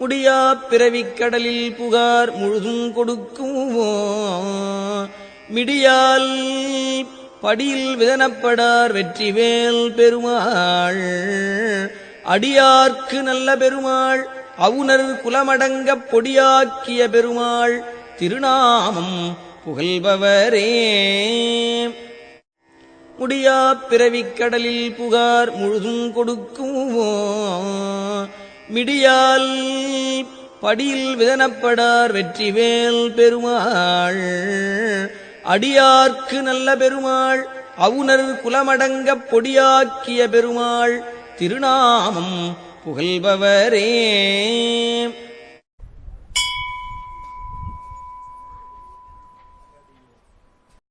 முடியா பிறவிக்கடலில் புகார் முழுதும் கொடுக்குமோ? மிடியால் படியில் விதனப்படார் வெற்றிவேல் பெருமாள். அடியார்க்கு நல்ல பெருமாள் அவுணர் குலமடங்கப் பொடியாக்கிய பெருமாள். திருநாமம் புகழ்பவரே. முடியா பிறவிக்கடலில் புகார் முழுதும் கொடுக்குமோ? மிடியால் படியில் விதனப்படார் வெற்றிவேல் பெருமாள். அடியார்க்கு நல்ல பெருமாள் அவுணர் குலமடங்கப் பொடியாக்கிய பெருமாள். திருநாமம் புகழ்பவரே.